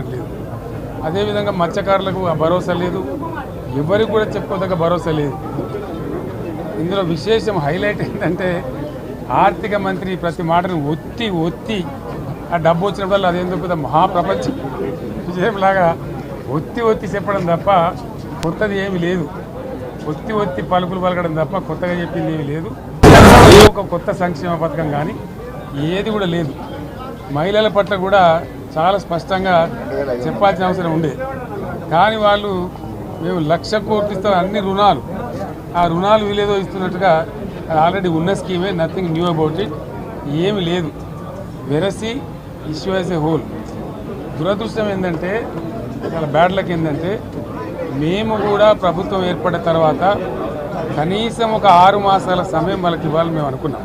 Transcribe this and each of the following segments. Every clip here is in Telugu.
అవసరం లేదు. అదేవిధంగా మత్స్యకారులకు ఆ భరోసా లేదు. ఎవరికి కూడా చెప్పుకోదగ్గ భరోసా లేదు. ఇందులో విశేషం హైలైట్ ఏంటంటే ఆర్థిక మంత్రి ప్రతి మాటను ఒత్తి ఒత్తి ఆ డబ్బు వచ్చినప్పుడల్లా అదేందుకు పెద్ద మహాప్రపంచ విజయంలాగా ఒత్తి ఒత్తి చెప్పడం తప్ప కొత్తది ఏమీ లేదు. ఒత్తి ఒత్తి పలుకులు పలకడం తప్ప కొత్తగా చెప్పింది ఏమీ లేదు. ఏ ఒక కొత్త సంక్షేమ పథకం కానీ ఏది కూడా లేదు. మహిళల పట్ల కూడా చాలా స్పష్టంగా చెప్పాల్సిన అవసరం ఉండే కానీ వాళ్ళు మేము లక్ష కోట్లు ఇస్తాం అన్ని రుణాలు. ఆ రుణాలు వీలేదో ఇస్తున్నట్టుగా ఆల్రెడీ ఉన్న స్కీమే నథింగ్ న్యూ అబౌట్ ఇట్ ఏమి లేదు. వెరసి ఇష్యూ యాజ్ ఏ హోల్ దురదృష్టం ఏంటంటే చాలా బ్యాడ్లకి ఏంటంటే మేము కూడా ప్రభుత్వం ఏర్పడిన తర్వాత కనీసం ఒక ఆరు మాసాల సమయం వాళ్ళకి ఇవ్వాలని మేము అనుకున్నాం.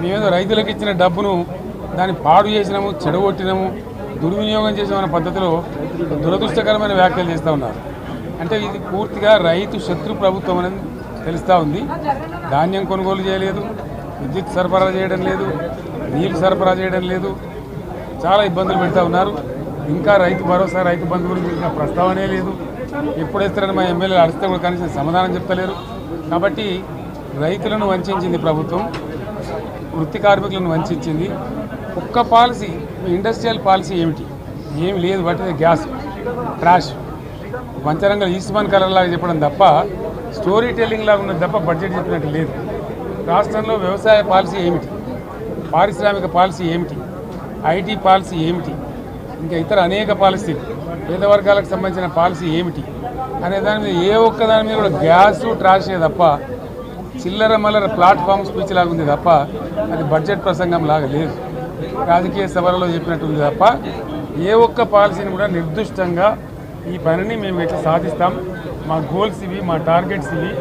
మేమేదో రైతులకు ఇచ్చిన డబ్బును దాన్ని పాడు చేసినాము చెడగొట్టినాము దుర్వినియోగం చేసామన్న పద్ధతిలో దురదృష్టకరమైన వ్యాఖ్యలు చేస్తూ ఉన్నారు. అంటే ఇది పూర్తిగా రైతు శత్రు ప్రభుత్వం అనేది తెలుస్తూ ఉంది. ధాన్యం కొనుగోలు చేయలేదు విద్యుత్ సరఫరా చేయడం లేదు నీళ్ళు సరఫరా చేయడం లేదు. చాలా ఇబ్బందులు పెడతా ఉన్నారు. ఇంకా రైతు భరోసా రైతు బంధు గురించి ఇంకా ప్రస్తావనే లేదు. ఎప్పుడేస్తారని మా ఎమ్మెల్యేలు అడిగితే కూడా కనీసం సమాధానం చెప్తలేరు. కాబట్టి రైతులను వంచింది ప్రభుత్వం. వృత్తి కార్మికులను వంచింది ఒక్క పాలసీ ఇండస్ట్రియల్ పాలసీ ఏమిటి? ఏమి లేదు వాటిది గ్యాస్ ట్రాష్ పంచరంగ ఈస్మాన్ కలర్లాగా చెప్పడం తప్ప స్టోరీ టెల్లింగ్ లాగా ఉన్నది తప్ప బడ్జెట్ చెప్పినట్టు లేదు. రాష్ట్రంలో వ్యవసాయ పాలసీ ఏమిటి? పారిశ్రామిక పాలసీ ఏమిటి? ఐటీ పాలసీ ఏమిటి? ఇంకా ఇతర అనేక పాలసీలు. పేద వర్గాలకు సంబంధించిన పాలసీ ఏమిటి? అనే దాని మీద ఏ ఒక్క దాని మీద కూడా గ్యాస్ ట్రాషే తప్ప చిల్లర మల్లర ప్లాట్ఫామ్ స్పీచ్ లాగా ఉంది తప్ప అది బడ్జెట్ ప్రసంగం లాగా లేదు. రాజకీయ సభలలో చెప్పినట్టుంది తప్ప ఏ ఒక్క పాలసీని కూడా నిర్దిష్టంగా ఈ పనిని మేము ఎట్లా సాధిస్తాం. మా గోల్స్ ఇవి మా టార్గెట్స్ ఇవి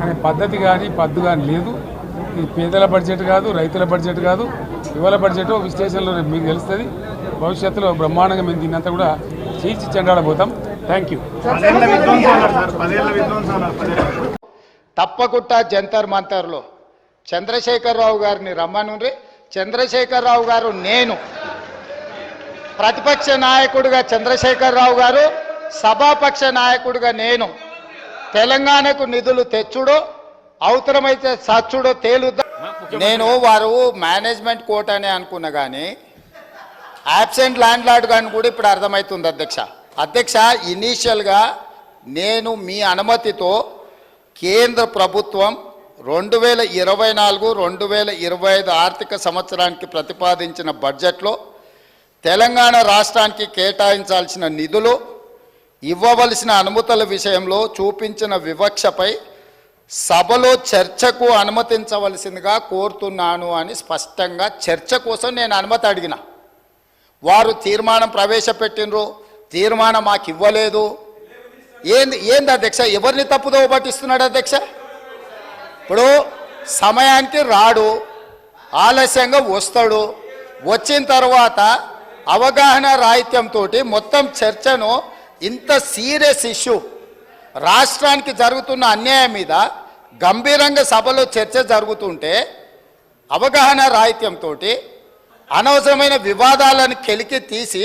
అనే పద్ధతి కానీ పద్దు కానీ లేదు. ఇది పేదల బడ్జెట్ కాదు రైతుల బడ్జెట్ కాదు యువల బడ్జెట్ విశ్లేషణలో మీకు తెలుస్తుంది. భవిష్యత్తులో బ్రహ్మాండంగా మేము దీన్ని అంతా కూడా చీల్చి చెండాడబోతాం. థ్యాంక్ యూ తప్పకుండా జంతర్ మంతర్లో. చంద్రశేఖరరావు గారిని రమ్మనుండ్రి. చంద్రశేఖరరావు గారు నేను. ప్రతిపక్ష నాయకుడిగా చంద్రశేఖరరావు గారు సభాపక్ష నాయకుడిగా నేను. తెలంగాణకు నిధులు తెచ్చుడో అవసరమైతే సచ్చుడో తేలుద్దా? నేను వారు మేనేజ్మెంట్ కోర్ట్ అని అనుకున్నా కానీ యాబ్సెంట్ ల్యాండ్ లార్డ్ కానీ కూడా ఇప్పుడు అర్థమవుతుంది అధ్యక్ష. అధ్యక్ష ఇనీషియల్గా నేను మీ అనుమతితో కేంద్ర ప్రభుత్వం రెండు వేల ఇరవై నాలుగు రెండు వేల ఇరవై ఐదు ఆర్థిక సంవత్సరానికి ప్రతిపాదించిన బడ్జెట్లో తెలంగాణ రాష్ట్రానికి కేటాయించాల్సిన నిధులు ఇవ్వవలసిన అనుమతుల విషయంలో చూపించిన వివక్షపై సభలో చర్చకు అనుమతించవలసిందిగా కోరుతున్నాను అని స్పష్టంగా చర్చ కోసం నేను అనుమతి అడిగిన. వారు తీర్మానం ప్రవేశపెట్టినరు తీర్మానం మాకు ఇవ్వలేదు ఏంది ఏంది అధ్యక్ష? ఎవరిని తప్పుదో పట్టిస్తున్నాడు అధ్యక్ష? ఇప్పుడు సమయానికి రాడు ఆలస్యంగా వస్తాడు. వచ్చిన తర్వాత అవగాహన రాహిత్యంతో మొత్తం చర్చను ఇంత సీరియస్ ఇష్యూ రాష్ట్రానికి జరుగుతున్న అన్యాయం మీద గంభీరంగా సభలో చర్చ జరుగుతుంటే అవగాహన రాహిత్యంతో అనవసరమైన వివాదాలను కెలికి తీసి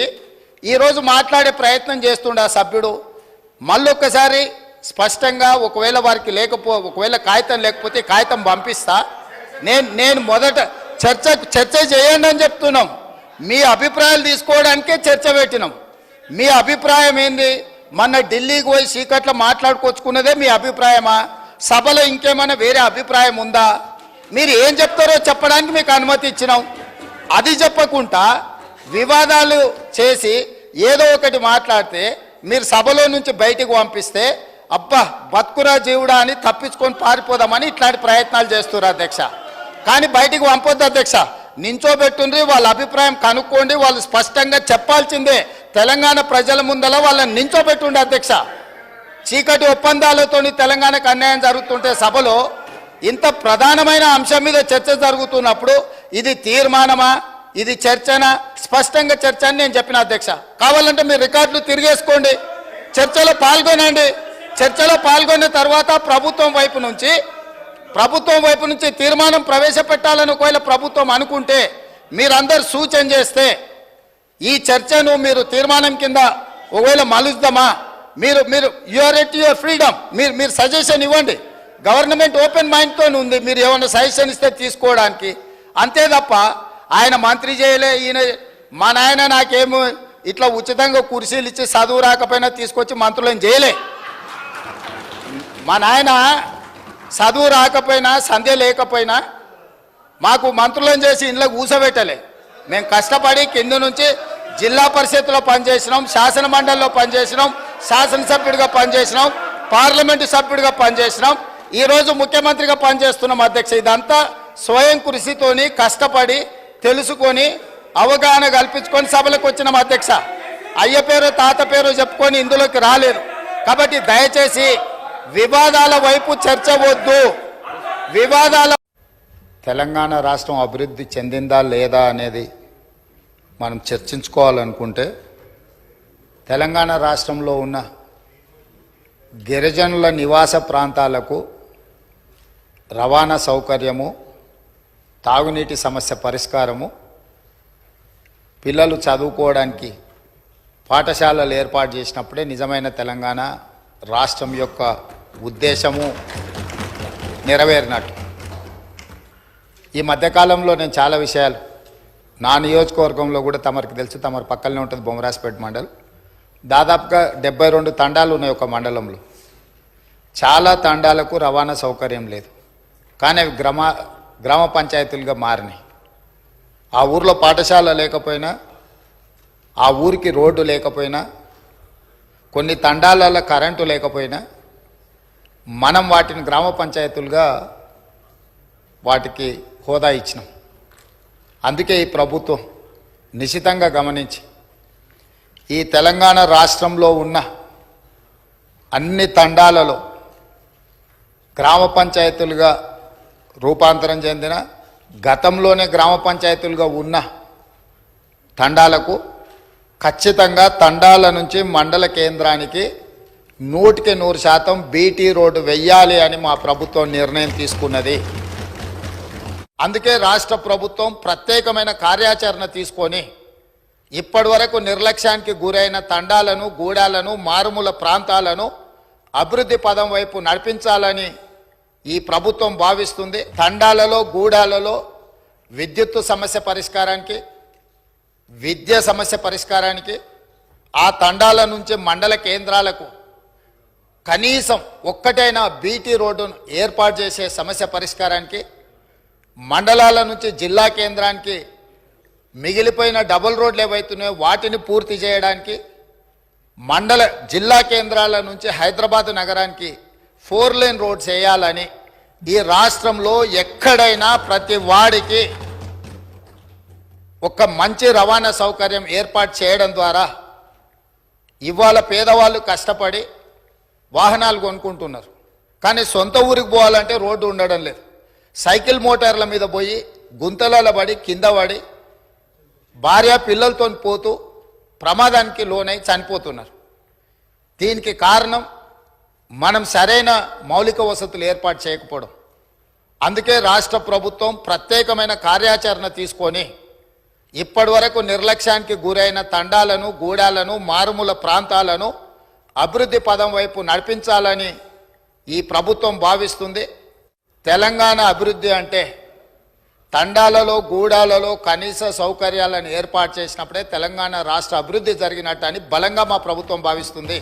ఈరోజు మాట్లాడే ప్రయత్నం చేస్తుండే ఆ సభ్యుడు. మళ్ళొక్కసారి స్పష్టంగా ఒకవేళ వారికి లేకపో ఒకవేళ కాగితం లేకపోతే కాగితం పంపిస్తా. నేను నేను మొదట చర్చ చర్చ చేయండి అని చెప్తున్నాం. మీ అభిప్రాయాలు తీసుకోవడానికే చర్చ పెట్టినాం. మీ అభిప్రాయం ఏంది? మొన్న ఢిల్లీకి పోయి సీకట్లో మాట్లాడుకొచ్చుకున్నదే మీ అభిప్రాయమా? సభలో ఇంకేమైనా వేరే అభిప్రాయం ఉందా? మీరు ఏం చెప్తారో చెప్పడానికి మీకు అనుమతి ఇచ్చినాం. అది చెప్పకుండా వివాదాలు చేసి ఏదో ఒకటి మాట్లాడితే మీరు సభలో నుంచి బయటకు పంపిస్తే అబ్బా బతుకురా జీవుడా అని తప్పించుకొని పారిపోదామని ఇట్లాంటి ప్రయత్నాలు చేస్తున్నారు అధ్యక్ష. కానీ బయటికి పంపొద్దు అధ్యక్ష. నించోబెట్టుండ్రి వాళ్ళ అభిప్రాయం కనుక్కోండి వాళ్ళు స్పష్టంగా చెప్పాల్సిందే. తెలంగాణ ప్రజల ముందల వాళ్ళని నించోబెట్టుండి అధ్యక్ష. చీకటి ఒప్పందాలతోని తెలంగాణకు అన్యాయం జరుగుతుంటే సభలో ఇంత ప్రధానమైన అంశం మీద చర్చ జరుగుతున్నప్పుడు ఇది తీర్మానమా? ఇది చర్చనా? స్పష్టంగా చర్చ అని నేను చెప్పిన అధ్యక్ష. కావాలంటే మీరు రికార్డులు తిరిగేసుకోండి. చర్చలో పాల్గొనండి. చర్చలో పాల్గొన్న తర్వాత ప్రభుత్వం వైపు నుంచి ప్రభుత్వం వైపు నుంచి తీర్మానం ప్రవేశపెట్టాలని ఒకవేళ ప్రభుత్వం అనుకుంటే మీరందరు సూచన చేస్తే ఈ చర్చను మీరు తీర్మానం కింద ఒకవేళ మలుద్దామా? మీరు మీరు యువర్ ఎట్ యువర్ ఫ్రీడమ్ మీరు మీరు సజెషన్ ఇవ్వండి. గవర్నమెంట్ ఓపెన్ మైండ్తో ఉంది. మీరు ఏమైనా సజెషన్ ఇస్తే తీసుకోవడానికి. అంతే తప్ప ఆయన మంత్రి చేయలే ఈయన మా నాయన నాకేమో ఇట్లా ఉచితంగా కుర్చీలు ఇచ్చి చదువు రాకపోయినా తీసుకొచ్చి మంత్రులను చేయలే. మా నాయన చదువు రాకపోయినా సంధ్య లేకపోయినా మాకు మంత్రులను చేసి ఇంట్లో కూసబెట్టలే. మేము కష్టపడి కింద నుంచి జిల్లా పరిషత్లో పనిచేసినాం శాసన మండలిలో పనిచేసినాం శాసనసభ్యుడిగా పనిచేసినాం పార్లమెంటు సభ్యుడిగా పనిచేసినాం. ఈరోజు ముఖ్యమంత్రిగా పనిచేస్తున్నాం అధ్యక్ష. ఇదంతా స్వయం కృషితోని కష్టపడి తెలుసుకొని అవగాహన కల్పించుకొని సభలకు వచ్చినాం అధ్యక్ష. అయ్య పేరు తాత పేరు చెప్పుకొని ఇందులోకి రాలేదు. కాబట్టి దయచేసి వివాదాల వైపు చర్చ వద్దు. వివాదాల తెలంగాణ రాష్ట్రం అభివృద్ధి చెందిందా లేదా అనేది మనం చర్చించుకోవాలనుకుంటే తెలంగాణ రాష్ట్రంలో ఉన్న గిరిజనుల నివాస ప్రాంతాలకు రవాణా సౌకర్యము తాగునీటి సమస్య పరిష్కారము పిల్లలు చదువుకోవడానికి పాఠశాలలు ఏర్పాటు చేసినప్పుడే నిజమైన తెలంగాణ రాష్ట్రం యొక్క ఉద్దేశము నెరవేరినట్టు. ఈ మధ్యకాలంలో నేను చాలా విషయాలు నా నియోజకవర్గంలో కూడా తమరికి తెలుసు తమరి పక్కనే ఉంటుంది బొమ్మరాజపేట మండలం. దాదాపుగా డెబ్బై రెండు తండాలు ఉన్నాయి ఒక మండలంలో. చాలా తండాలకు రవాణా సౌకర్యం లేదు. కానీ అవి గ్రామ గ్రామ పంచాయతీలుగా మారినాయి. ఆ ఊర్లో పాఠశాల లేకపోయినా ఆ ఊరికి రోడ్డు లేకపోయినా కొన్ని తండాలలో కరెంటు లేకపోయినా మనం వాటిని గ్రామ పంచాయతీలుగా వాటికి హోదా ఇచ్చినాం. అందుకే ఈ ప్రభుత్వం నిశితంగా గమనించి ఈ తెలంగాణ రాష్ట్రంలో ఉన్న అన్ని తండాలలో గ్రామ పంచాయతీలుగా రూపాంతరం చెందిన గతంలోనే గ్రామ పంచాయతీలుగా ఉన్న తండాలకు ఖచ్చితంగా తండాల నుంచి మండల కేంద్రానికి నూటికి నూరు శాతం బీటీ రోడ్డు వెయ్యాలి అని మా ప్రభుత్వం నిర్ణయం తీసుకున్నది. అందుకే రాష్ట్ర ప్రభుత్వం ప్రత్యేకమైన కార్యాచరణ తీసుకొని ఇప్పటి వరకు నిర్లక్ష్యానికి గురైన తండాలను గూడాలను మారుమూల ప్రాంతాలను అభివృద్ధి పదం వైపు నడిపించాలని ఈ ప్రభుత్వం భావిస్తుంది. తండాలలో గూడాలలో విద్యుత్తు సమస్య పరిష్కారానికి విద్య సమస్య పరిష్కారానికి ఆ తండాల నుంచి మండల కేంద్రాలకు కనీసం ఒక్కటైనా బీటీ రోడ్డును ఏర్పాటు చేసే సమస్య పరిష్కారానికి మండలాల నుంచి జిల్లా కేంద్రానికి మిగిలిపోయిన డబుల్ రోడ్లు ఏవైతున్నాయో వాటిని పూర్తి చేయడానికి మండల జిల్లా కేంద్రాల నుంచి హైదరాబాద్ నగరానికి ఫోర్ లేన్ రోడ్స్ వేయాలని ఈ రాష్ట్రంలో ఎక్కడైనా ప్రతి వాడికి ఒక మంచి రవాణా సౌకర్యం ఏర్పాటు చేయడం ద్వారా ఇవాళ పేదవాళ్ళు కష్టపడి వాహనాలు కొనుక్కుంటున్నారు. కానీ సొంత ఊరికి పోవాలంటే రోడ్డు ఉండడం లేదు. సైకిల్ మోటార్ల మీద పోయి గుంతలలో పడి కింద పడి భార్య పిల్లలతో పోతూ ప్రమాదానికి లోనై చనిపోతున్నారు. దీనికి కారణం మనం సరైన మౌలిక వసతులు ఏర్పాటు చేయకపోవడం. అందుకే రాష్ట్ర ప్రభుత్వం ప్రత్యేకమైన కార్యాచరణ తీసుకొని ఇప్పటి వరకు నిర్లక్ష్యానికి గురైన తండాలను గూడాలను మారుమూల ప్రాంతాలను అభివృద్ధి పదం వైపు నడిపించాలని ఈ ప్రభుత్వం భావిస్తుంది. తెలంగాణ అభివృద్ధి అంటే తండాలలో గూడాలలో కనీస సౌకర్యాలను ఏర్పాటు చేసినప్పుడే తెలంగాణ రాష్ట్ర అభివృద్ధి జరిగినట్టు అని బలంగా మా ప్రభుత్వం భావిస్తుంది.